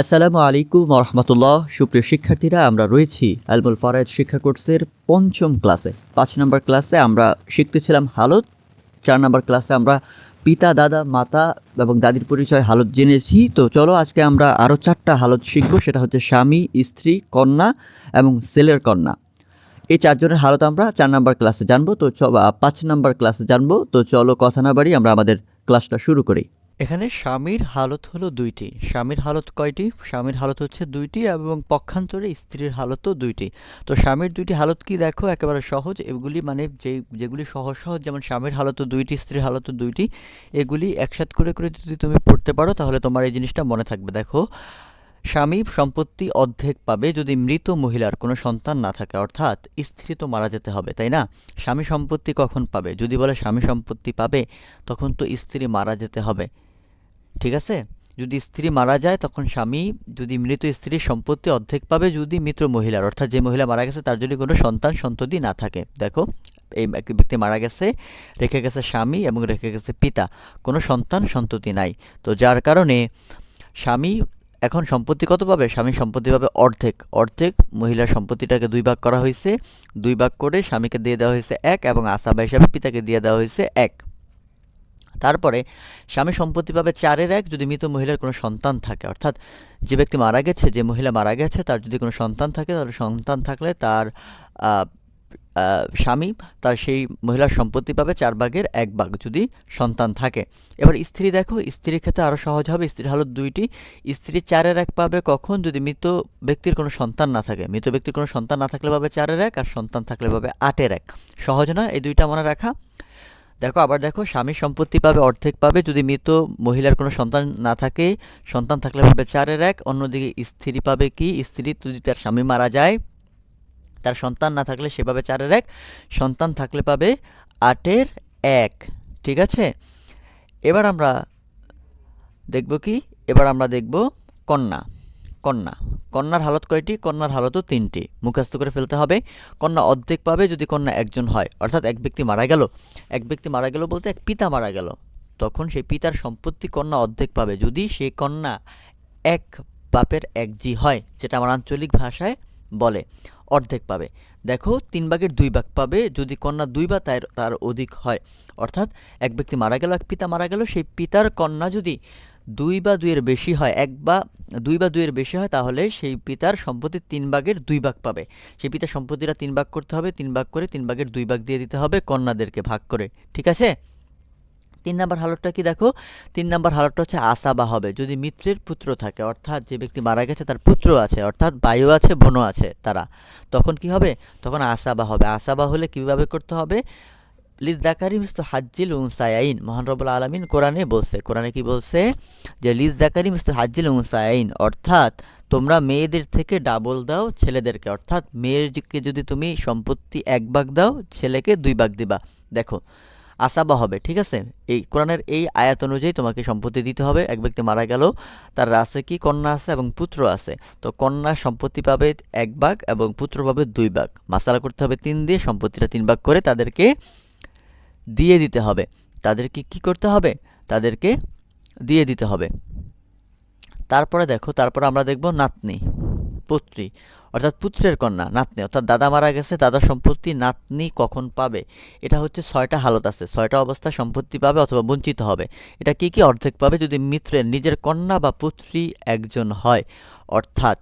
আসসালামু আলাইকুম রহমতুল্লাহ সুপ্রিয় শিক্ষার্থীরা, আমরা রয়েছি আলমুল ফরায়দ শিক্ষা কোর্সের পঞ্চম ক্লাসে। পাঁচ নম্বর ক্লাসে আমরা শিখতেছিলাম হালত চার নম্বর ক্লাসে আমরা পিতা, দাদা, মাতা এবং দাদির পরিচয় হালত জেনেছি। তো চলো আজকে আমরা আরও চারটা হালত শিখব, সেটা হচ্ছে স্বামী, স্ত্রী, কন্যা এবং ছেলের কন্যা। এই চারজনের হালত আমরা চার নম্বর ক্লাসে জানব। তো পাঁচ নম্বর ক্লাসে জানব। তো চলো, কথা না বাড়ি আমরা আমাদের ক্লাসটা শুরু করি। এখানে স্বামীর হালত হলো দুইটি। স্বামীর হালত কয়টি? স্বামীর হালত হচ্ছে দুইটি এবং পক্ষান্তরে স্ত্রীর হালতও দুইটি। তো স্বামীর দুইটি হালত কি দেখো? একেবারে সহজ। এগুলি মানে যে যেগুলি সহজ সহজ, যেমন স্বামীর হালতও দুইটি, স্ত্রীর হালতও দুইটি, এগুলি একসাথ করে করে যদি তুমি পড়তে পারো, তাহলে তোমার এই জিনিসটা মনে থাকবে। দেখো, স্বামী সম্পত্তি অর্ধেক পাবে যদি মৃত মহিলার কোনো সন্তান না থাকে, অর্থাৎ স্ত্রী তো মারা যেতে হবে, তাই না? স্বামী সম্পত্তি কখন পাবে? যদি বলে স্বামী সম্পত্তি পাবে, তখন তো স্ত্রী মারা যেতে হবে। ঠিক আছে? যদি স্ত্রী মারা যায়, তখন স্বামী, যদি মৃত স্ত্রীর সম্পত্তি অর্ধেক পাবে, যদি মৃত মহিলার, অর্থাৎ যে মহিলা মারা গেছে, তার যদি কোনো সন্তান সন্ততি না থাকে। দেখো, এই ব্যক্তি মারা গেছে, রেখে গেছে স্বামী এবং রেখে গেছে পিতা। কোনো সন্তান সন্ততি নাই। তো যার কারণে স্বামী এখন সম্পত্তি কত পাবে? স্বামী সম্পত্তি পাবে অর্ধেক। অর্ধেক মহিলার সম্পত্তিটাকে দুই ভাগ করা হয়েছে। দুই ভাগ করে স্বামীকে দিয়ে দেওয়া হয়েছে এক এবং আসাবা হিসাবে পিতাকে দিয়ে দেওয়া হয়েছে এক। তারপরে স্বামী সম্পত্তি পাবে চারের এক, যদি মৃত মহিলার কোনো সন্তান থাকে। অর্থাৎ যে ব্যক্তি মারা গেছে, যে মহিলা মারা গেছে, তার যদি কোনো সন্তান থাকে তাহলে সন্তান থাকলে তার স্বামী তার সেই মহিলার সম্পত্তি পাবে চার ভাগের এক ভাগ যদি সন্তান থাকে। এবার স্ত্রী দেখো, স্ত্রীর ক্ষেত্রে আরও সহজ হবে। স্ত্রীর হালত দুইটি। স্ত্রী চারের এক পাবে কখন? যদি মৃত ব্যক্তির কোনো সন্তান না থাকে। মৃত ব্যক্তির কোনো সন্তান না থাকলে পাবে চারের এক, আর সন্তান থাকলে পাবে আটের এক। সহজ না? এই দুইটা মনে রাখা। দেখো, আবার দেখো, স্বামী সম্পত্তি পাবে, অর্ধেক পাবে। যদি মৃত মহিলার কোনো সন্তান না থাকে, সন্তান থাকলে পাবে চারের এক, অন্যদিকে স্ত্রী পাবে কি? স্ত্রী যদি তার স্বামী মারা যায়, তার সন্তান না থাকলে সে পাবে চারের এক, সন্তান থাকলে পাবে আটের এক। ঠিক আছে? এবার আমরা দেখব কি? এবার আমরা দেখব কন্যা কন্যা। কন্যার হালত কয়টি? কন্যার হালতও তিনটি। মুখস্থ করে ফেলতে হবে, কন্যা অর্ধেক পাবে যদি কন্যা একজন হয়। অর্থাৎ এক ব্যক্তি মারা গেল। এক ব্যক্তি মারা গেল বলতে এক পিতা মারা গেল। তখন সেই পিতার সম্পত্তি কন্যা অর্ধেক পাবে। যদি সেই কন্যা এক বাপের এক জি হয়, যেটা আমার আঞ্চলিক ভাষায় বলে, অর্ধেক পাবে। দেখো, তিন ভাগের দুই ভাগ পাবে যদি কন্যা দুই বা তার অধিক হয়। অর্থাৎ এক ব্যক্তি মারা গেল, এক পিতা মারা গেল, সেই পিতার কন্যা যদি দুই বা দুইয়ের বেশি হয়, এক বা দুই বা দুইয়ের বেশি হয়, তাহলে সেই পিতার সম্পত্তির তিন ভাগের দুই ভাগ পাবে। সেই পিতার সম্পত্তিটা তিন ভাগ করতে হবে, তিন ভাগ করে তিন ভাগের দুই ভাগ দিয়ে দিতে হবে কন্যাদেরকে ভাগ করে, ঠিক আছে? তিন নাম্বার হালতটা কি দেখো? তিন নাম্বার হালতটা হচ্ছে আসাবা হবে। যদি মিত্রের পুত্র থাকে, অর্থাৎ যে ব্যক্তি মারা গেছে তার পুত্র আছে, অর্থাৎ বায়ু আছে, বোনও আছে তারা, তখন কি হবে? তখন আসাবা হবে। আসাবা হলে কীভাবে করতে হবে? লিজ দাকারি মিস্ত হাজ্জিল উনসায়াইন মহান রবুল আলমিন কোরআনে বলছে, কোরআনে কি বলছে? যে লিজ দাকারি মিস্ত হাজ্জিল উনসায়াইন অর্থাৎ তোমরা মেয়েদের থেকে ডাবল দাও ছেলেদেরকে, অর্থাৎ মেয়েরকে যদি তুমি সম্পত্তি এক ভাগ দাও, ছেলেকে দুই ভাগ দিবা। দেখো, আসাবা হবে, ঠিক আছে? এই কোরআনের এই আয়াত অনুযায়ী তোমাকে সম্পত্তি দিতে হবে। এক ব্যক্তি মারা গেল, তার আছে কি কন্যা আছে এবং পুত্র আছে। তো কন্যা সম্পত্তি পাবে এক ভাগ এবং পুত্র পাবে দুই ভাগ। মাসালা করতে হবে তিন দিয়ে, সম্পত্তিটা তিন ভাগ করে তাদেরকে দিয়ে দিতে হবে। তাদেরকে কি করতে হবে? তাদেরকে দিয়ে দিতে হবে। তারপরে দেখো, তারপরে আমরা দেখব নাতনি, পুত্রী, অর্থাৎ পুত্রের কন্যা, নাতনি। অর্থাৎ দাদা মারা গেছে, দাদা সম্পত্তি নাতনি কখন পাবে? এটা হচ্ছে ছয়টা হালত আছে। ছয়টা অবস্থায় সম্পত্তি পাবে অথবা বঞ্চিত হবে। এটা কি কি অর্ধেক পাবে? যদি মিত্রের, নিজের কন্যা বা পুত্রী একজন হয়। অর্থাৎ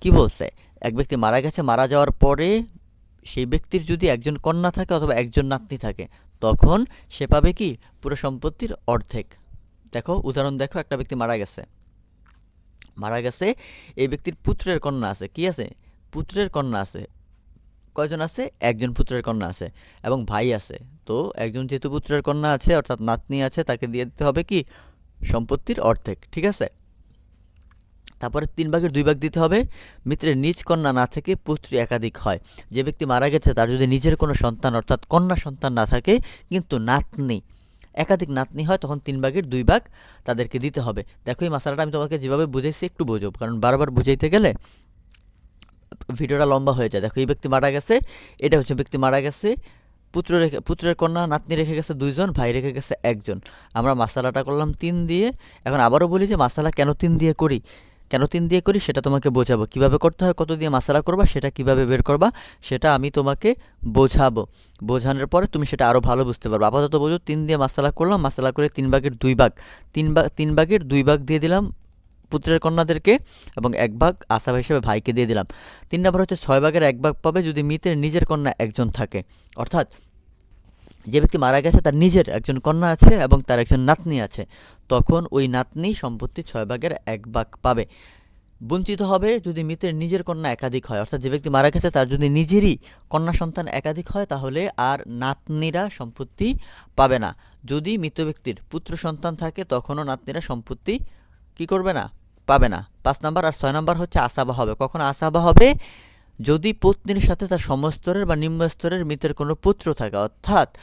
কি বলছে? এক ব্যক্তি মারা গেছে, মারা যাওয়ার পরে সেই ব্যক্তির যদি একজন কন্যা থাকে অথবা একজন নাতনি থাকে, তখন সে পাবে কি? পুরো সম্পত্তির অর্ধেক। দেখো, উদাহরণ দেখো, একটা ব্যক্তি মারা গেছে। মারা গেছে, এই ব্যক্তির পুত্রের কন্যা আছে। কি আছে? পুত্রের কন্যা আছে। কয়জন আছে? একজন পুত্রের কন্যা আছে এবং ভাই আছে। তো একজন যেহেতু পুত্রের কন্যা আছে, অর্থাৎ নাতনি আছে, তাকে দিয়ে দিতে হবে কি? সম্পত্তির অর্ধেক, ঠিক আছে? তারপরে তিন ভাগের দুই ভাগ দিতে হবে। মিত্রের নিজ কন্যা না থেকে পুত্রী একাধিক হয়। যে ব্যক্তি মারা গেছে, তার যদি নিজের কোনো সন্তান অর্থাৎ কন্যা সন্তান না থাকে, কিন্তু নাতনি, একাধিক নাতনি হয়, তখন তিন ভাগের দুই ভাগ তাদেরকে দিতে হবে। দেখো, এই মশালাটা আমি তোমাকে যেভাবে বুঝাইছি একটু বোঝো, কারণ বারবার বুঝাইতে গেলে ভিডিওটা লম্বা হয়ে যায়। দেখো, এই ব্যক্তি মারা গেছে, এটা হচ্ছে ব্যক্তি মারা গেছে, পুত্র রেখে, পুত্রের কন্যা, নাতনি রেখে গেছে দুইজন, ভাই রেখে গেছে একজন। আমরা মাসালাটা করলাম তিন দিয়ে, এখন আবারও বলি যে মাসালা কেন তিন দিয়ে করি? কেন তিন দিয়ে করি, সেটা তোমাকে বোঝাবো। কীভাবে করতে হয়, কত দিয়ে মাসালা করবা, সেটা কীভাবে বের করবা, সেটা আমি তোমাকে বোঝাবো। বোঝানোর পরে তুমি সেটা আরও ভালো বুঝতে পারবে। আপাতত বোঝো, তিন দিয়ে মাসালা করলাম মাসালা করে তিন ভাগের দুই ভাগ। তিন ভাগ তিন ভাগের দুই ভাগ দিয়ে দিলাম পুত্রের কন্যাদেরকে এবং এক ভাগ আসাব হিসেবে ভাইকে দিয়ে দিলাম। তিন নম্বর হচ্ছে ছয় ভাগের এক ভাগ পাবে যদি মিতের নিজের কন্যা একজন থাকে। অর্থাৎ যে ব্যক্তি মারা গেছে তার নিজের একজন কন্যা আছে এবং তার একজন নাতনি আছে, তখন ওই নাতনি সম্পত্তি ছয় ভাগের এক ভাগ পাবে। বঞ্চিত হবে যদি মৃতের নিজের কন্যা একাধিক হয়। অর্থাৎ যে ব্যক্তি মারা গেছে তার যদি নিজেরই কন্যা সন্তান একাধিক হয়, তাহলে আর নাতনিরা সম্পত্তি পাবে না। যদি মৃত ব্যক্তির পুত্র সন্তান থাকে, তখনও নাতনিরা সম্পত্তি কি করবে না? পাবে না। পাঁচ নাম্বার আর ছয় নাম্বার হচ্ছে আসাবা হবে। কখন আসাবা হবে? যদি পত্নীর সাথে তার সমস্তরের বা নিম্ন স্তরের মৃতের কোনো পুত্র থাকে, অর্থাৎ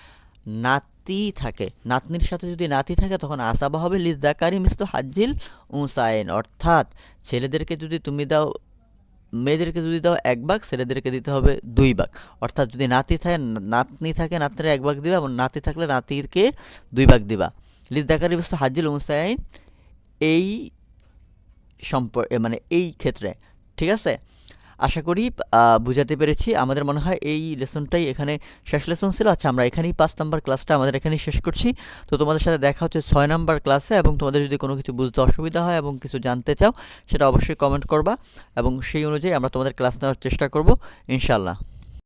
নাতি থাকে। নাতনির সাথে যদি নাতি থাকে, তখন আসাবা হবে লিদাকারি মিস্ত হাজ্জিল উসাইন। অর্থাৎ ছেলেদেরকে যদি তুমি দাও, মেয়েদেরকে যদি দাও এক ভাগ, ছেলেদেরকে দিতে হবে দুই ভাগ। অর্থাৎ যদি নাতি থাকে, নাতনি থাকে, নাতনির এক ভাগ দিবা এবং নাতি থাকলে নাতিকে দুই ভাগ দিবা। লিদাকারি মিস্ত হাজ্জিল উসাইন এই সম্পর্ক মানে এই ক্ষেত্রে। ঠিক আছে? আশা করি বুঝাতে পেরেছি। আমাদের মনে হয় এই লেসনটাই এখানে শেষ লেসন ছিল। আচ্ছা আমরা এখানেই পাঁচ নাম্বার ক্লাসটা আমাদের এখানেই শেষ করছি। তো তোমাদের সাথে দেখা হচ্ছে ছয় নাম্বার ক্লাসে এবং তোমাদের যদি কোনো কিছু বুঝতে অসুবিধা হয় এবং কিছু জানতে চাও, সেটা অবশ্যই কমেন্ট করবা এবং সেই অনুযায়ী আমরা তোমাদের ক্লাস নেওয়ার চেষ্টা করব ইনশাল্লাহ